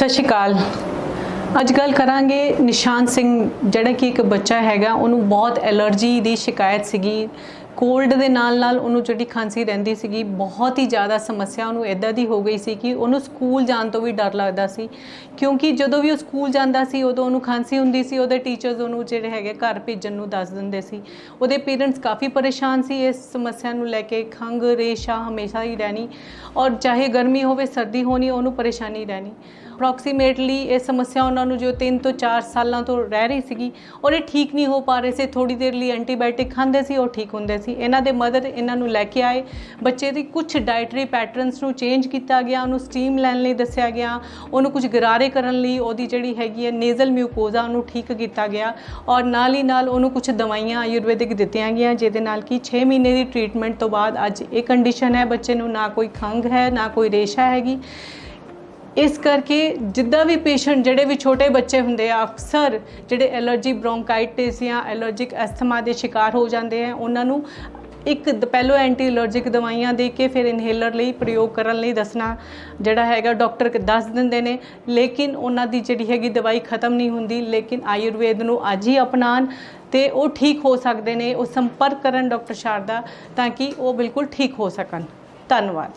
ਸਤਿ ਸ਼੍ਰੀ ਅਕਾਲ। ਅੱਜ ਗੱਲ ਕਰਾਂਗੇ ਨਿਸ਼ਾਨ ਸਿੰਘ, ਜਿਹੜਾ ਕਿ ਇੱਕ ਬੱਚਾ ਹੈਗਾ, ਉਹਨੂੰ ਬਹੁਤ ਐਲਰਜੀ ਦੀ ਸ਼ਿਕਾਇਤ ਸੀਗੀ। ਕੋਲਡ ਦੇ ਨਾਲ ਨਾਲ ਉਹਨੂੰ ਜਿਹੜੀ ਖਾਂਸੀ ਰਹਿੰਦੀ ਸੀਗੀ, ਬਹੁਤ ਹੀ ਜ਼ਿਆਦਾ ਸਮੱਸਿਆ ਉਹਨੂੰ ਇਦਾਂ ਦੀ ਹੋ ਗਈ ਸੀ ਕਿ ਉਹਨੂੰ ਸਕੂਲ ਜਾਣ ਤੋਂ ਵੀ ਡਰ ਲੱਗਦਾ ਸੀ। ਕਿਉਂਕਿ ਜਦੋਂ ਵੀ ਉਹ ਸਕੂਲ ਜਾਂਦਾ ਸੀ, ਉਦੋਂ ਉਹਨੂੰ ਖਾਂਸੀ ਹੁੰਦੀ ਸੀ, ਉਹਦੇ ਟੀਚਰਸ ਉਹਨੂੰ ਜਿਹੜੇ ਹੈਗੇ ਘਰ ਭੇਜਣ ਨੂੰ ਦੱਸ ਦਿੰਦੇ ਸੀ। ਉਹਦੇ ਪੇਰੈਂਟਸ ਕਾਫੀ ਪਰੇਸ਼ਾਨ ਸੀ ਇਸ ਸਮੱਸਿਆ ਨੂੰ ਲੈ ਕੇ, ਖੰਘ, ਰੇਸ਼ਾ ਹਮੇਸ਼ਾ ਹੀ ਰਹਿਣੀ ਔਰ ਚਾਹੇ ਗਰਮੀ ਹੋਵੇ, ਸਰਦੀ ਹੋਣੀ, ਉਹਨੂੰ ਪਰੇਸ਼ਾਨੀ ਰਹਿਣੀ। ਅਪਰੋਕਸੀਮੇਟਲੀ ਇਹ ਸਮੱਸਿਆ ਉਹਨਾਂ ਨੂੰ ਜੋ 3 ਤੋਂ 4 ਸਾਲਾਂ ਤੋਂ ਰਹਿ ਰਹੀ ਸੀਗੀ ਔਰ ਇਹ ਠੀਕ ਨਹੀਂ ਹੋ ਪਾ ਰਹੇ ਸੀ। ਥੋੜੀ ਦੇਰ ਲਈ ਐਂਟੀਬਾਇਓਟਿਕ ਖਾਂਦੇ ਸੀ, ਉਹ ਠੀਕ ਹੁੰਦੇ ਸੀ। ਇਹਨਾਂ ਦੇ ਮਦਦ ਇਹਨਾਂ ਨੂੰ ਲੈ ਕੇ ਆਏ। ਬੱਚੇ ਦੀ ਕੁਝ ਡਾਈਟਰੀ ਪੈਟਰਨਸ ਨੂੰ ਚੇਂਜ ਕੀਤਾ ਗਿਆ, ਉਹਨੂੰ ਸਟੀਮ ਲੈਣ ਲਈ ਦੱਸਿਆ ਗਿਆ, ਉਹਨੂੰ ਕੁਝ ਗਰਾਰੇ ਕਰਨ ਲਈ ਉਹਦੀ ਜਿਹੜੀ ਹੈਗੀ ਹੈ ਨੇਜ਼ਲ ਮਿਊਕੋਜ਼ਾ ਉਹਨੂੰ ਠੀਕ ਕੀਤਾ ਗਿਆ ਔਰ ਨਾਲ ਹੀ ਨਾਲ ਉਹਨੂੰ ਕੁਝ ਦਵਾਈਆਂ ਆਯੁਰਵੈਦਿਕ ਦਿੱਤੀਆਂ ਗਈਆਂ, ਜਿਹਦੇ ਨਾਲ ਕਿ 6 ਮਹੀਨੇ ਦੀ ਟ੍ਰੀਟਮੈਂਟ ਤੋਂ ਬਾਅਦ ਅੱਜ ਇਹ ਕੰਡੀਸ਼ਨ ਹੈ, ਬੱਚੇ ਨੂੰ ਨਾ ਕੋਈ ਖੰਘ ਹੈ, ਨਾ ਕੋਈ ਰੇਸ਼ਾ ਹੈਗੀ। ਇਸ ਕਰਕੇ ਜਿੱਦਾਂ ਵੀ ਪੇਸ਼ੈਂਟ ਜਿਹੜੇ ਵੀ ਛੋਟੇ ਬੱਚੇ ਹੁੰਦੇ ਆ, ਅਕਸਰ ਜਿਹੜੇ ਐਲਰਜੀ, ਬ੍ਰੋਂਕਾਈਟਿਸ ਜਾਂ ਐਲਰਜਿਕ ਐਸਥਮਾ ਦੇ ਸ਼ਿਕਾਰ ਹੋ ਜਾਂਦੇ ਆ, ਉਹਨਾਂ ਨੂੰ ਇੱਕ ਦ- ਪਹਿਲੋਂ ਐਂਟੀ ਐਲਰਜਿਕ ਦਵਾਈਆਂ ਦੇ ਕੇ ਫਿਰ ਇਨਹੇਲਰ ਲਈ ਪ੍ਰਯੋਗ ਕਰਨ ਲਈ ਦੱਸਣਾ ਜਿਹੜਾ ਹੈਗਾ ਡਾਕਟਰ ਦੱਸ ਦਿੰਦੇ ਨੇ। ਲੇਕਿਨ ਉਹਨਾਂ ਦੀ ਜਿਹੜੀ ਹੈਗੀ ਦਵਾਈ ਖਤਮ ਨਹੀਂ ਹੁੰਦੀ, ਲੇਕਿਨ ਆਯੁਰਵੇਦ ਨੂੰ ਅੱਜ ਹੀ ਅਪਣਾਉਣ ਤੇ ਉਹ ਠੀਕ ਹੋ ਸਕਦੇ ਨੇ, ਉਹ ਸੰਪਰਕ ਕਰਨ ਡਾਕਟਰ ਸ਼ਾਰਦਾ ਤਾਂ ਕਿ ਉਹ ਬਿਲਕੁਲ ਠੀਕ ਹੋ ਸਕਣ। ਧੰਨਵਾਦ।